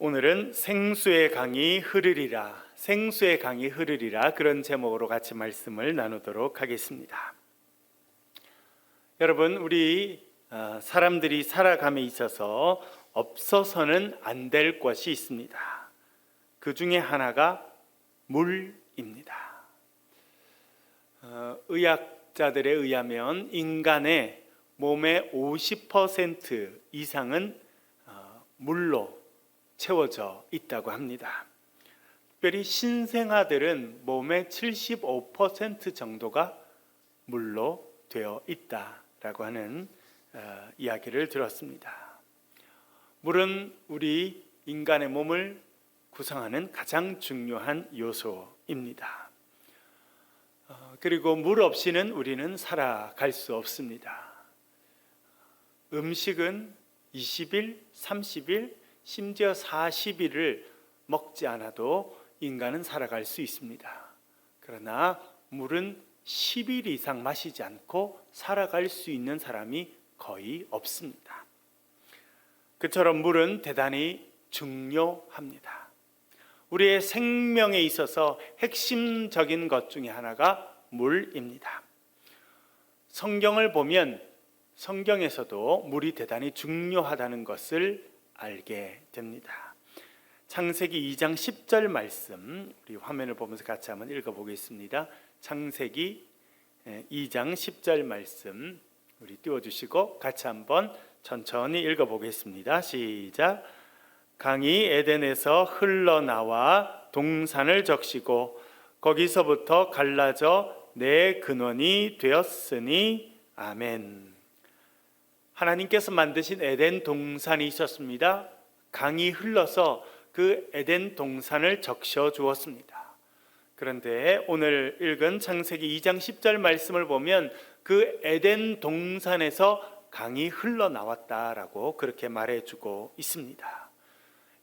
오늘은 생수의 강이 흐르리라, 생수의 강이 흐르리라 그런 제목으로 같이 말씀을 나누도록 하겠습니다. 여러분, 우리 어, 사람들이 살아감에 있어서 없어서는 안 될 것이 있습니다. 그 중에 하나가 물입니다. 어, 의학자들에 의하면 인간의 몸의 50% 이상은 어, 물로 채워져 있다고 합니다. 특별히 신생아들은 몸의 75% 정도가 물로 되어 있다라고 하는 어, 이야기를 들었습니다. 물은 우리 인간의 몸을 구성하는 가장 중요한 요소입니다. 어, 그리고 물 없이는 우리는 살아갈 수 없습니다. 음식은 20일, 30일, 심지어 40일을 먹지 않아도 인간은 살아갈 수 있습니다. 그러나 물은 10일 이상 마시지 않고 살아갈 수 있는 사람이 거의 없습니다. 그처럼 물은 대단히 중요합니다. 우리의 생명에 있어서 핵심적인 것 중에 하나가 물입니다. 성경을 보면 성경에서도 물이 대단히 중요하다는 것을 알게 됩니다. 창세기 2장 10절 말씀 우리 화면을 보면서 같이 한번 읽어 보겠습니다. 창세기 2장 10절 말씀 우리 띄워 주시고 같이 한번 천천히 읽어 보겠습니다. 시작. 강이 에덴에서 흘러나와 동산을 적시고 거기서부터 갈라져 내 근원이 되었으니 아멘. 하나님께서 만드신 에덴 동산이 있었습니다. 강이 흘러서 그 에덴 동산을 적셔 주었습니다. 그런데 오늘 읽은 창세기 2장 10절 말씀을 보면 그 에덴 동산에서 강이 흘러나왔다라고 그렇게 말해주고 있습니다.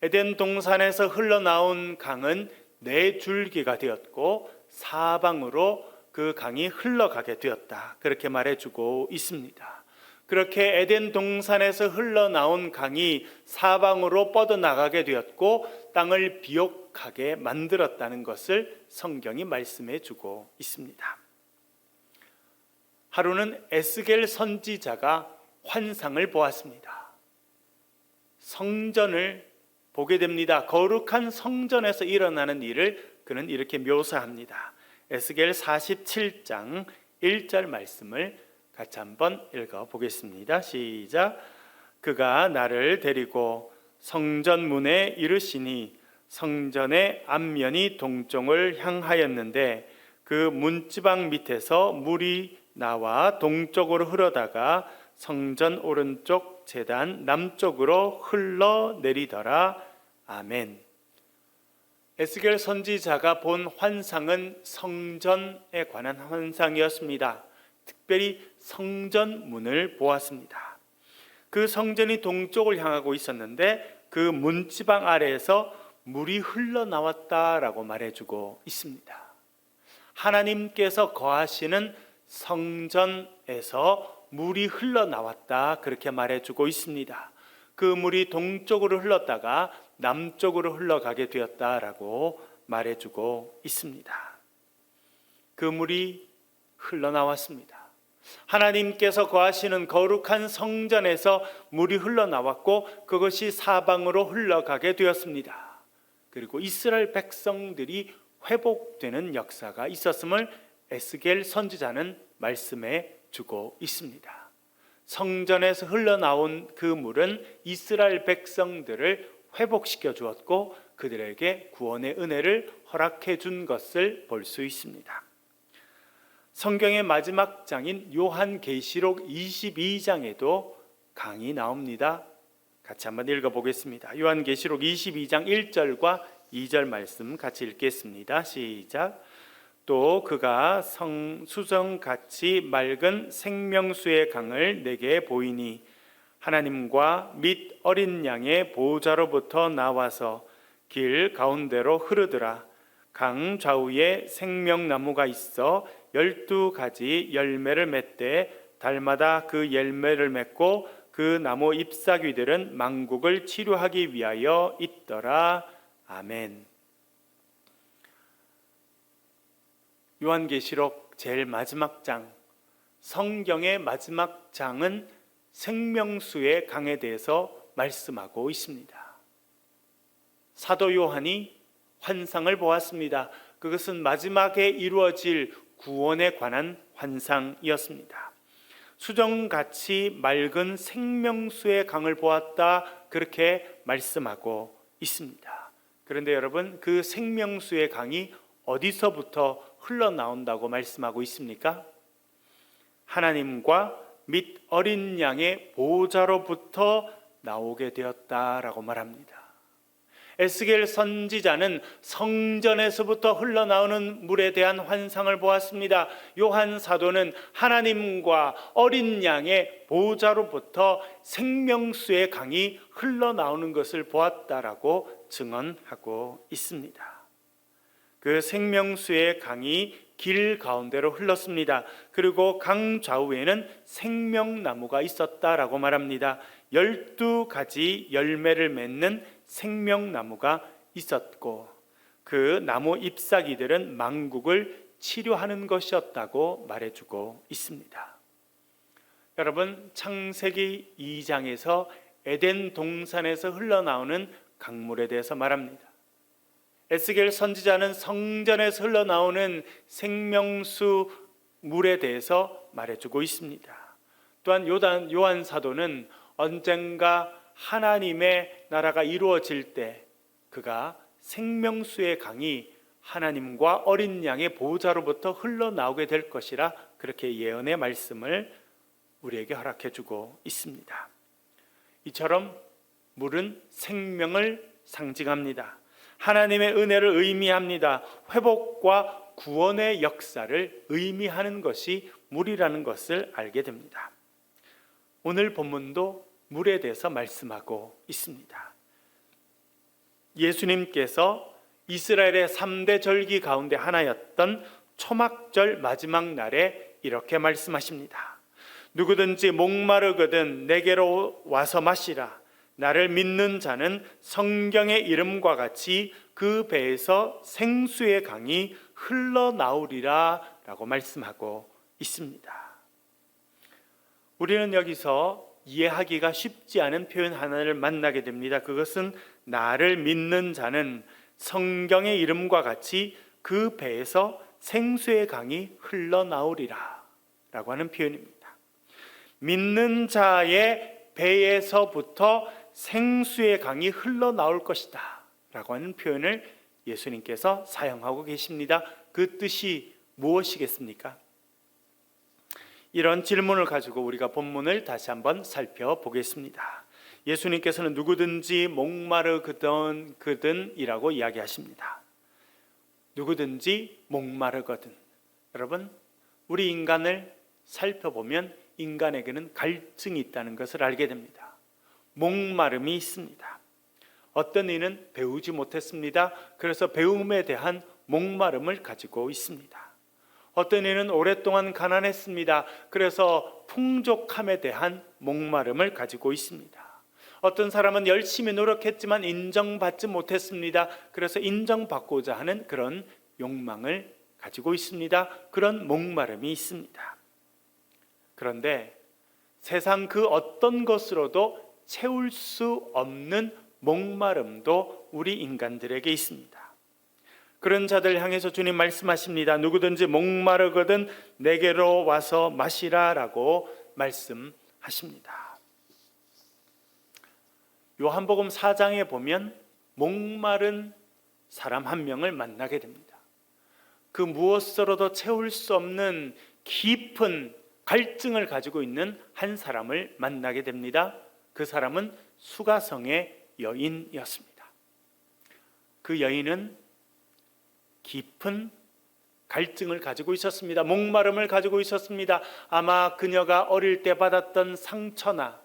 에덴 동산에서 흘러나온 강은 네 줄기가 되었고 사방으로 그 강이 흘러가게 되었다. 그렇게 말해주고 있습니다. 그렇게 에덴 동산에서 흘러나온 강이 사방으로 뻗어나가게 되었고 땅을 비옥하게 만들었다는 것을 성경이 말씀해 주고 있습니다. 하루는 에스겔 선지자가 환상을 보았습니다. 성전을 보게 됩니다. 거룩한 성전에서 일어나는 일을 그는 이렇게 묘사합니다. 에스겔 47장 1절 말씀을 같이 한번 읽어 보겠습니다. 시작. 그가 나를 데리고 성전 문에 이르시니 성전의 앞면이 동쪽을 향하였는데 그 문지방 밑에서 물이 나와 동쪽으로 흐르다가 성전 오른쪽 재단 남쪽으로 흘러 내리더라. 아멘. 에스겔 선지자가 본 환상은 성전에 관한 환상이었습니다. 특별히 성전 문을 보았습니다. 그 성전이 동쪽을 향하고 있었는데 그 문지방 아래에서 물이 흘러나왔다라고 말해주고 있습니다. 하나님께서 거하시는 성전에서 물이 흘러나왔다 그렇게 말해주고 있습니다. 그 물이 동쪽으로 흘렀다가 남쪽으로 흘러가게 되었다라고 말해주고 있습니다. 그 물이 흘러나왔습니다. 하나님께서 거하시는 거룩한 성전에서 물이 흘러나왔고 그것이 사방으로 흘러가게 되었습니다. 그리고 이스라엘 백성들이 회복되는 역사가 있었음을 에스겔 선지자는 말씀해 주고 있습니다. 성전에서 흘러나온 그 물은 이스라엘 백성들을 회복시켜 주었고 그들에게 구원의 은혜를 허락해 준 것을 볼 수 있습니다. 성경의 마지막 장인 요한계시록 22장에도 강이 나옵니다. 같이 한번 읽어 보겠습니다. 요한계시록 22장 1절과 2절 말씀 같이 읽겠습니다. 시작. 또 그가 성 수정 같이 맑은 생명수의 강을 내게 보이니 하나님과 및 어린 양의 보호자로부터 나와서 길 가운데로 흐르더라. 강 좌우에 생명나무가 있어 열두 가지 열매를 맺되 달마다 그 열매를 맺고 그 나무 잎사귀들은 망국을 치료하기 위하여 있더라. 아멘. 요한계시록 제일 마지막 장, 성경의 마지막 장은 생명수의 강에 대해서 말씀하고 있습니다. 사도 요한이 환상을 보았습니다. 그것은 마지막에 이루어질 구원에 관한 환상이었습니다. 수정같이 맑은 생명수의 강을 보았다 그렇게 말씀하고 있습니다. 그런데 여러분 그 생명수의 강이 어디서부터 흘러나온다고 말씀하고 있습니까? 하나님과 및 어린 양의 보호자로부터 나오게 되었다라고 말합니다. 에스겔 선지자는 성전에서부터 흘러나오는 물에 대한 환상을 보았습니다. 요한 사도는 하나님과 어린 양의 보호자로부터 생명수의 강이 흘러나오는 것을 보았다라고 증언하고 있습니다. 그 생명수의 강이 길 가운데로 흘렀습니다. 그리고 강 좌우에는 생명나무가 있었다라고 말합니다. 열두 가지 열매를 맺는 생명나무가 있었고 그 나무 잎사귀들은 망국을 치료하는 것이었다고 말해주고 있습니다. 여러분 창세기 2장에서 에덴 동산에서 흘러나오는 강물에 대해서 말합니다. 에스겔 선지자는 성전에서 흘러나오는 생명수 물에 대해서 말해주고 있습니다. 또한 요단 요한 사도는 언젠가 하나님의 나라가 이루어질 때 그가 생명수의 강이 하나님과 어린 양의 보호자로부터 흘러나오게 될 것이라 그렇게 예언의 말씀을 우리에게 허락해 주고 있습니다. 이처럼 물은 생명을 상징합니다. 하나님의 은혜를 의미합니다. 회복과 구원의 역사를 의미하는 것이 물이라는 것을 알게 됩니다. 오늘 본문도 물에 대해서 말씀하고 있습니다. 예수님께서 이스라엘의 3대 절기 가운데 하나였던 초막절 마지막 날에 이렇게 말씀하십니다. 누구든지 목마르거든 내게로 와서 마시라. 나를 믿는 자는 성경의 이름과 같이 그 배에서 생수의 강이 흘러나오리라 라고 말씀하고 있습니다. 우리는 여기서 이해하기가 쉽지 않은 표현 하나를 만나게 됩니다. 그것은 나를 믿는 자는 성경의 이름과 같이 그 배에서 생수의 강이 흘러나오리라 라고 하는 표현입니다. 믿는 자의 배에서부터 생수의 강이 흘러나올 것이다 라고 하는 표현을 예수님께서 사용하고 계십니다. 그 뜻이 무엇이겠습니까? 이런 질문을 가지고 우리가 본문을 다시 한번 살펴보겠습니다. 예수님께서는 누구든지 목마르거든 그든이라고 이야기하십니다. 누구든지 목마르거든. 여러분, 우리 인간을 살펴보면 인간에게는 갈증이 있다는 것을 알게 됩니다. 목마름이 있습니다. 어떤 이는 배우지 못했습니다. 그래서 배움에 대한 목마름을 가지고 있습니다. 어떤 이는 오랫동안 가난했습니다. 그래서 풍족함에 대한 목마름을 가지고 있습니다. 어떤 사람은 열심히 노력했지만 인정받지 못했습니다. 그래서 인정받고자 하는 그런 욕망을 가지고 있습니다. 그런 목마름이 있습니다. 그런데 세상 그 어떤 것으로도 채울 수 없는 목마름도 우리 인간들에게 있습니다. 그런 자들 향해서 주님 말씀하십니다. 누구든지 목마르거든 내게로 와서 마시라라고 말씀하십니다. 요한복음 4장에 보면 목마른 사람 한 명을 만나게 됩니다. 그 무엇으로도 채울 수 없는 깊은 갈증을 가지고 있는 한 사람을 만나게 됩니다. 그 사람은 수가성의 여인이었습니다. 그 여인은 깊은 갈증을 가지고 있었습니다. 목마름을 가지고 있었습니다. 아마 그녀가 어릴 때 받았던 상처나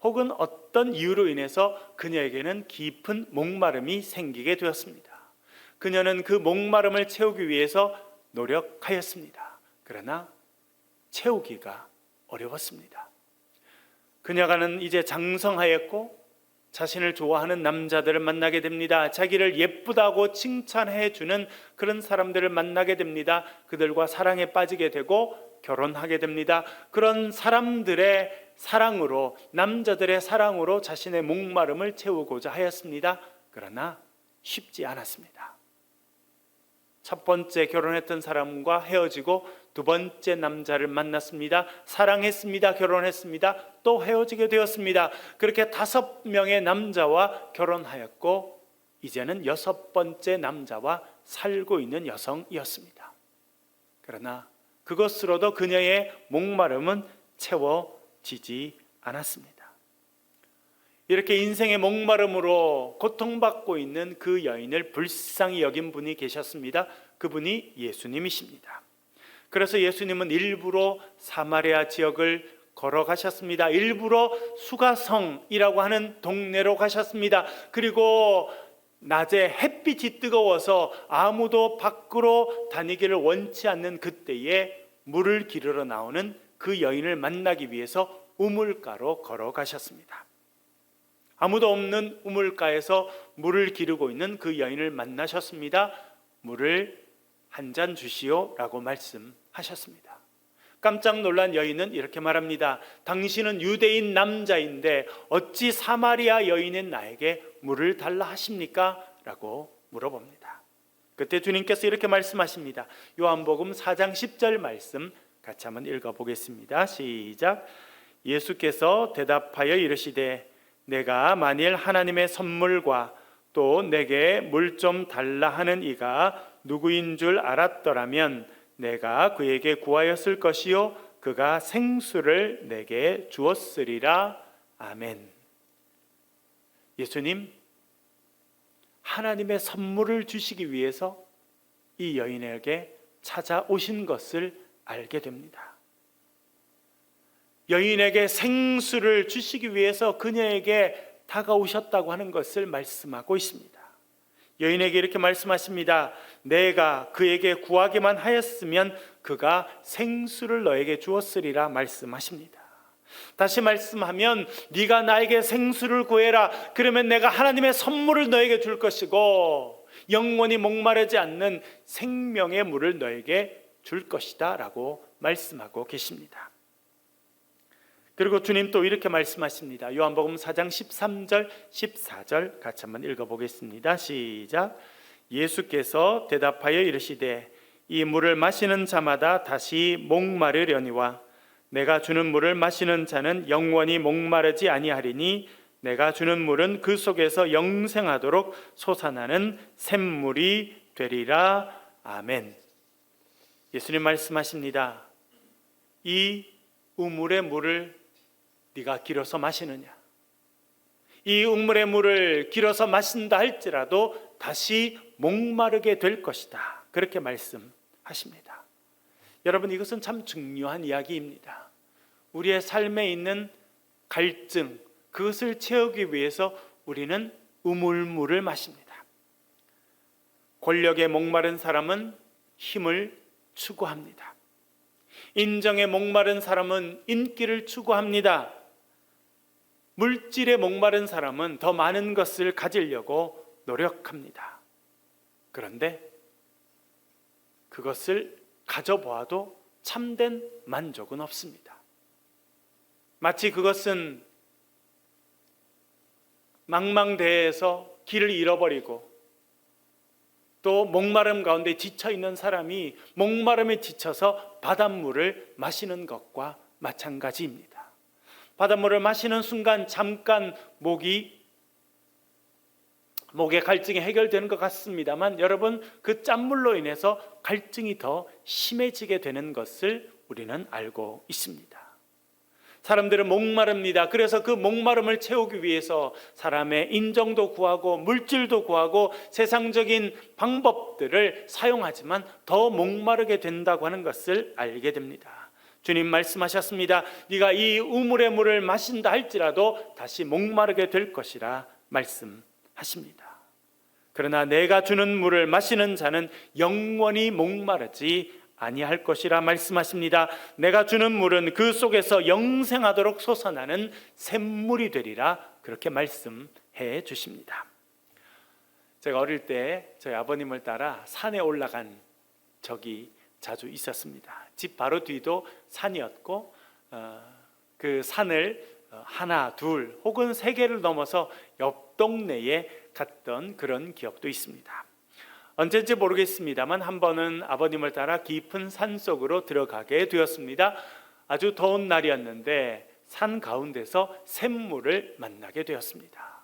혹은 어떤 이유로 인해서 그녀에게는 깊은 목마름이 생기게 되었습니다. 그녀는 그 목마름을 채우기 위해서 노력하였습니다. 그러나 채우기가 어려웠습니다. 그녀가는 이제 장성하였고 자신을 좋아하는 남자들을 만나게 됩니다. 자기를 예쁘다고 칭찬해 주는 그런 사람들을 만나게 됩니다. 그들과 사랑에 빠지게 되고 결혼하게 됩니다. 그런 사람들의 사랑으로 남자들의 사랑으로 자신의 목마름을 채우고자 하였습니다. 그러나 쉽지 않았습니다. 첫 번째 결혼했던 사람과 헤어지고 두 번째 남자를 만났습니다. 사랑했습니다. 결혼했습니다. 또 헤어지게 되었습니다. 그렇게 다섯 명의 남자와 결혼하였고 이제는 여섯 번째 남자와 살고 있는 여성이었습니다. 그러나 그것으로도 그녀의 목마름은 채워지지 않았습니다. 이렇게 인생의 목마름으로 고통받고 있는 그 여인을 불쌍히 여긴 분이 계셨습니다. 그분이 예수님이십니다. 그래서 예수님은 일부러 사마리아 지역을 걸어가셨습니다. 일부러 수가성이라고 하는 동네로 가셨습니다. 그리고 낮에 햇빛이 뜨거워서 아무도 밖으로 다니기를 원치 않는 그때에 물을 기르러 나오는 그 여인을 만나기 위해서 우물가로 걸어가셨습니다. 아무도 없는 우물가에서 물을 기르고 있는 그 여인을 만나셨습니다. 물을 한 잔 주시오라고 말씀하셨습니다. 깜짝 놀란 여인은 이렇게 말합니다. 당신은 유대인 남자인데 어찌 사마리아 여인인 나에게 물을 달라 하십니까? 라고 물어봅니다. 그때 주님께서 이렇게 말씀하십니다. 요한복음 4장 10절 말씀 같이 한번 읽어 보겠습니다. 시작. 예수께서 대답하여 이르시되 내가 만일 하나님의 선물과 또 내게 물 좀 달라 하는 이가 누구인 줄 알았더라면 내가 그에게 구하였을 것이요 그가 생수를 내게 주었으리라 아멘. 예수님 하나님의 선물을 주시기 위해서 이 여인에게 찾아오신 것을 알게 됩니다. 여인에게 생수를 주시기 위해서 그녀에게 다가오셨다고 하는 것을 말씀하고 있습니다. 여인에게 이렇게 말씀하십니다. 내가 그에게 구하기만 하였으면 그가 생수를 너에게 주었으리라 말씀하십니다. 다시 말씀하면 네가 나에게 생수를 구해라. 그러면 내가 하나님의 선물을 너에게 줄 것이고 영원히 목마르지 않는 생명의 물을 너에게 줄 것이다라고 말씀하고 계십니다. 그리고 주님 또 이렇게 말씀하십니다. 요한복음 4장 13절 14절 같이 한번 읽어 보겠습니다. 시작. 예수께서 대답하여 이르시되 이 물을 마시는 자마다 다시 목마르려니와 내가 주는 물을 마시는 자는 영원히 목마르지 아니하리니 내가 주는 물은 그 속에서 영생하도록 솟아나는 샘물이 되리라. 아멘. 예수님 말씀하십니다. 이 우물의 물을 네가 길어서 마시느냐? 이 우물의 물을 길어서 마신다 할지라도 다시 목마르게 될 것이다. 그렇게 말씀하십니다. 여러분 이것은 참 중요한 이야기입니다. 우리의 삶에 있는 갈증 그것을 채우기 위해서 우리는 우물물을 마십니다. 권력에 목마른 사람은 힘을 추구합니다. 인정에 목마른 사람은 인기를 추구합니다. 물질에 목마른 사람은 더 많은 것을 가지려고 노력합니다. 그런데 그것을 가져보아도 참된 만족은 없습니다. 마치 그것은 망망대해에서 길을 잃어버리고 또 목마름 가운데 지쳐 있는 사람이 목마름에 지쳐서 바닷물을 마시는 것과 마찬가지입니다. 바닷물을 마시는 순간 잠깐 목이 목의 갈증이 해결되는 것 같습니다만 여러분 그 짠물로 인해서 갈증이 더 심해지게 되는 것을 우리는 알고 있습니다. 사람들은 목마릅니다. 그래서 그 목마름을 채우기 위해서 사람의 인정도 구하고 물질도 구하고 세상적인 방법들을 사용하지만 더 목마르게 된다고 하는 것을 알게 됩니다. 주님 말씀하셨습니다. 네가 이 우물의 물을 마신다 할지라도 다시 목마르게 될 것이라 말씀하십니다. 그러나 내가 주는 물을 마시는 자는 영원히 목마르지 아니할 것이라 말씀하십니다. 내가 주는 물은 그 속에서 영생하도록 솟아나는 샘물이 되리라 그렇게 말씀해 주십니다. 제가 어릴 때 저희 아버님을 따라 산에 올라간 적이 자주 있었습니다. 집 바로 뒤도 산이었고 어, 그 산을 어, 하나, 둘 혹은 세 개를 넘어서 옆 동네에 갔던 그런 기억도 있습니다. 언젠지 모르겠습니다만 한 번은 아버님을 따라 깊은 산 속으로 들어가게 되었습니다. 아주 더운 날이었는데 산 가운데서 샘물을 만나게 되었습니다.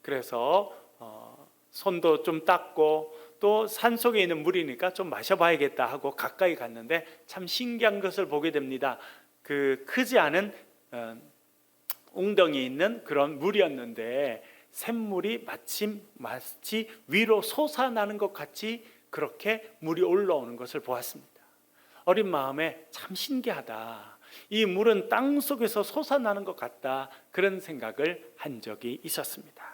그래서 어, 손도 좀 닦고 또 산 속에 있는 물이니까 좀 마셔봐야겠다 하고 가까이 갔는데 참 신기한 것을 보게 됩니다. 그 크지 않은 어, 웅덩이 있는 그런 물이었는데 샘물이 마침 마치 위로 솟아나는 것 같이 그렇게 물이 올라오는 것을 보았습니다. 어린 마음에 참 신기하다. 이 물은 땅 속에서 솟아나는 것 같다. 그런 생각을 한 적이 있었습니다.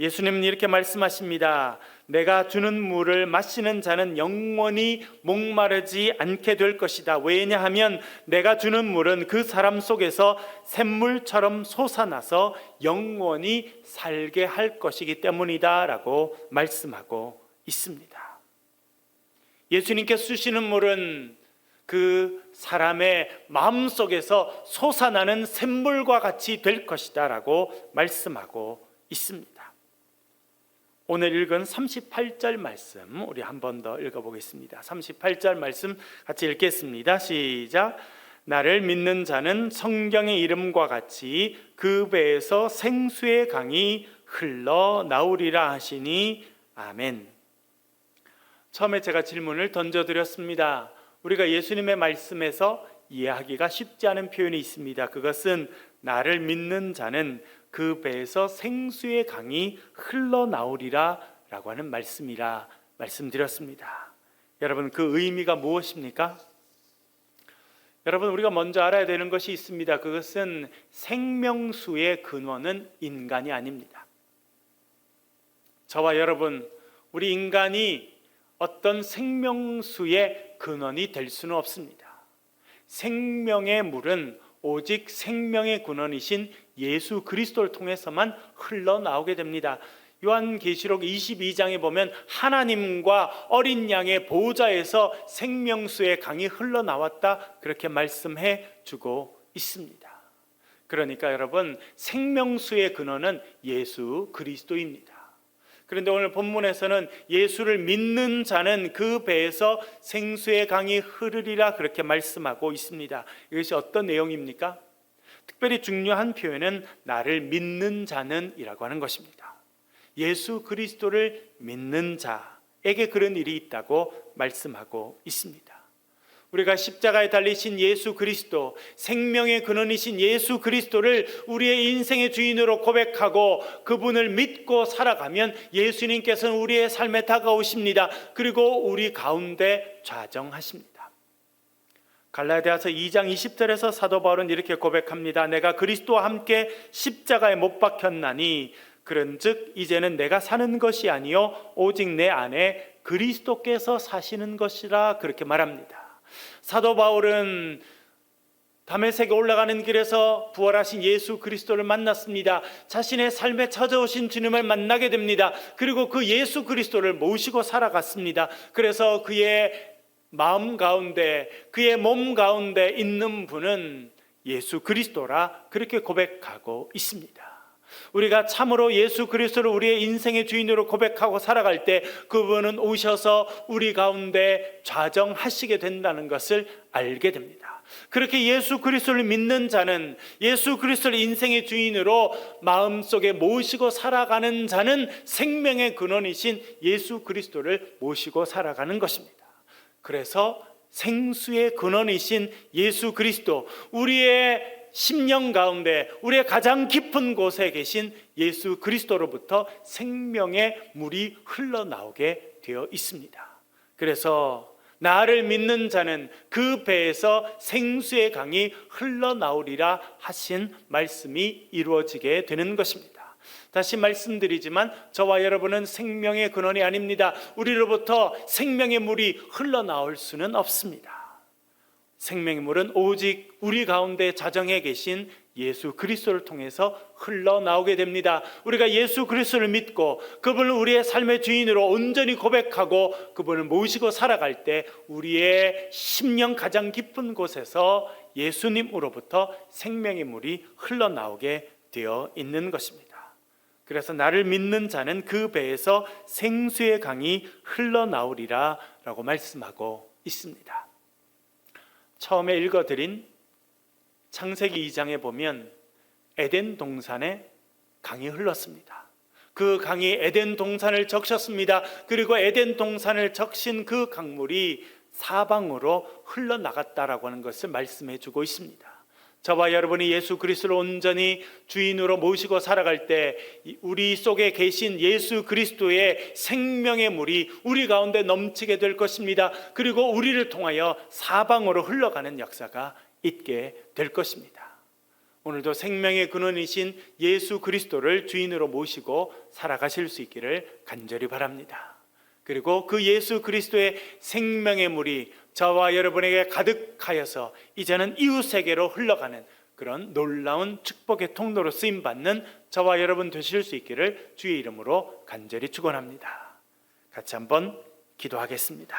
예수님은 이렇게 말씀하십니다. 내가 주는 물을 마시는 자는 영원히 목마르지 않게 될 것이다. 왜냐하면 내가 주는 물은 그 사람 속에서 샘물처럼 솟아나서 영원히 살게 할 것이기 때문이다 라고 말씀하고 있습니다. 예수님께서 주시는 물은 그 사람의 마음 속에서 솟아나는 샘물과 같이 될 것이다 라고 말씀하고 있습니다. 오늘 읽은 38절 말씀 우리 한 번 더 읽어보겠습니다. 38절 말씀 같이 읽겠습니다. 시작. 나를 믿는 자는 성경의 이름과 같이 그 배에서 생수의 강이 흘러 나오리라 하시니 아멘. 처음에 제가 질문을 던져드렸습니다. 우리가 예수님의 말씀에서 이해하기가 쉽지 않은 표현이 있습니다. 그것은 나를 믿는 자는 그 배에서 생수의 강이 흘러나오리라 라고 하는 말씀이라 말씀드렸습니다. 여러분 그 의미가 무엇입니까? 여러분 우리가 먼저 알아야 되는 것이 있습니다. 그것은 생명수의 근원은 인간이 아닙니다. 저와 여러분 우리 인간이 어떤 생명수의 근원이 될 수는 없습니다. 생명의 물은 오직 생명의 근원이신 예수 그리스도를 통해서만 흘러나오게 됩니다. 요한계시록 22장에 보면 하나님과 어린 양의 보호자에서 생명수의 강이 흘러나왔다 그렇게 말씀해 주고 있습니다. 그러니까 여러분 생명수의 근원은 예수 그리스도입니다. 그런데 오늘 본문에서는 예수를 믿는 자는 그 배에서 생수의 강이 흐르리라 그렇게 말씀하고 있습니다. 이것이 어떤 내용입니까? 특별히 중요한 표현은 나를 믿는 자는이라고 하는 것입니다. 예수 그리스도를 믿는 자에게 그런 일이 있다고 말씀하고 있습니다. 우리가 십자가에 달리신 예수 그리스도, 생명의 근원이신 예수 그리스도를 우리의 인생의 주인으로 고백하고 그분을 믿고 살아가면 예수님께서는 우리의 삶에 다가오십니다. 그리고 우리 가운데 좌정하십니다. 갈라디아서 2장 20절에서 사도 바울은 이렇게 고백합니다. 내가 그리스도와 함께 십자가에 못 박혔나니 그런즉 이제는 내가 사는 것이 아니요 오직 내 안에 그리스도께서 사시는 것이라 그렇게 말합니다. 사도 바울은 담에색에 올라가는 길에서 부활하신 예수 그리스도를 만났습니다. 자신의 삶에 찾아오신 주님을 만나게 됩니다. 그리고 그 예수 그리스도를 모시고 살아갔습니다. 그래서 그의 마음 가운데, 그의 몸 가운데 있는 분은 예수 그리스도라 그렇게 고백하고 있습니다. 우리가 참으로 예수 그리스도를 우리의 인생의 주인으로 고백하고 살아갈 때 그분은 오셔서 우리 가운데 좌정하시게 된다는 것을 알게 됩니다. 그렇게 예수 그리스도를 믿는 자는 예수 그리스도를 인생의 주인으로 마음속에 모시고 살아가는 자는 생명의 근원이신 예수 그리스도를 모시고 살아가는 것입니다. 그래서 생수의 근원이신 예수 그리스도 우리의 심령 가운데 우리의 가장 깊은 곳에 계신 예수 그리스도로부터 생명의 물이 흘러나오게 되어 있습니다. 그래서 나를 믿는 자는 그 배에서 생수의 강이 흘러나오리라 하신 말씀이 이루어지게 되는 것입니다. 다시 말씀드리지만 저와 여러분은 생명의 근원이 아닙니다. 우리로부터 생명의 물이 흘러나올 수는 없습니다. 생명의 물은 오직 우리 가운데 자정해 계신 예수 그리스도를 통해서 흘러나오게 됩니다. 우리가 예수 그리스도를 믿고 그분을 우리의 삶의 주인으로 온전히 고백하고 그분을 모시고 살아갈 때 우리의 심령 가장 깊은 곳에서 예수님으로부터 생명의 물이 흘러나오게 되어 있는 것입니다. 그래서 나를 믿는 자는 그 배에서 생수의 강이 흘러나오리라 라고 말씀하고 있습니다. 처음에 읽어드린 창세기 2장에 보면 에덴 동산에 강이 흘렀습니다. 그 강이 에덴 동산을 적셨습니다. 그리고 에덴 동산을 적신 그 강물이 사방으로 흘러나갔다라고 하는 것을 말씀해 주고 있습니다. 저와 여러분이 예수 그리스도를 온전히 주인으로 모시고 살아갈 때 우리 속에 계신 예수 그리스도의 생명의 물이 우리 가운데 넘치게 될 것입니다. 그리고 우리를 통하여 사방으로 흘러가는 역사가 있게 될 것입니다. 오늘도 생명의 근원이신 예수 그리스도를 주인으로 모시고 살아가실 수 있기를 간절히 바랍니다. 그리고 그 예수 그리스도의 생명의 물이 저와 여러분에게 가득하여서 이제는 이웃에게로 흘러가는 그런 놀라운 축복의 통로로 쓰임 받는 저와 여러분 되실 수 있기를 주의 이름으로 간절히 축원합니다. 같이 한번 기도하겠습니다.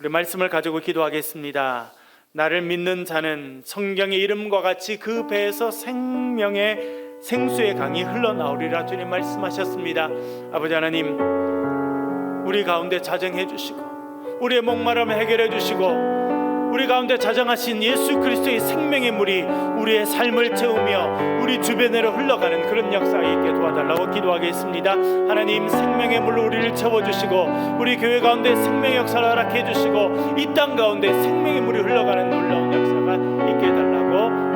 우리 말씀을 가지고 기도하겠습니다. 나를 믿는 자는 성경의 이름과 같이 그 배에서 생명의 생수의 강이 흘러나오리라 주님 말씀하셨습니다. 아버지 하나님 우리 가운데 자정해 주시고 우리의 목마름을 해결해 주시고 우리 가운데 자정하신 예수 그리스도의 생명의 물이 우리의 삶을 채우며 우리 주변으로 흘러가는 그런 역사가 있게 도와달라고 기도하겠습니다. 하나님 생명의 물로 우리를 채워주시고 우리 교회 가운데 생명의 역사를 허락해 주시고 이 땅 가운데 생명의 물이 흘러가는 놀라운 역사가 있게 해달라.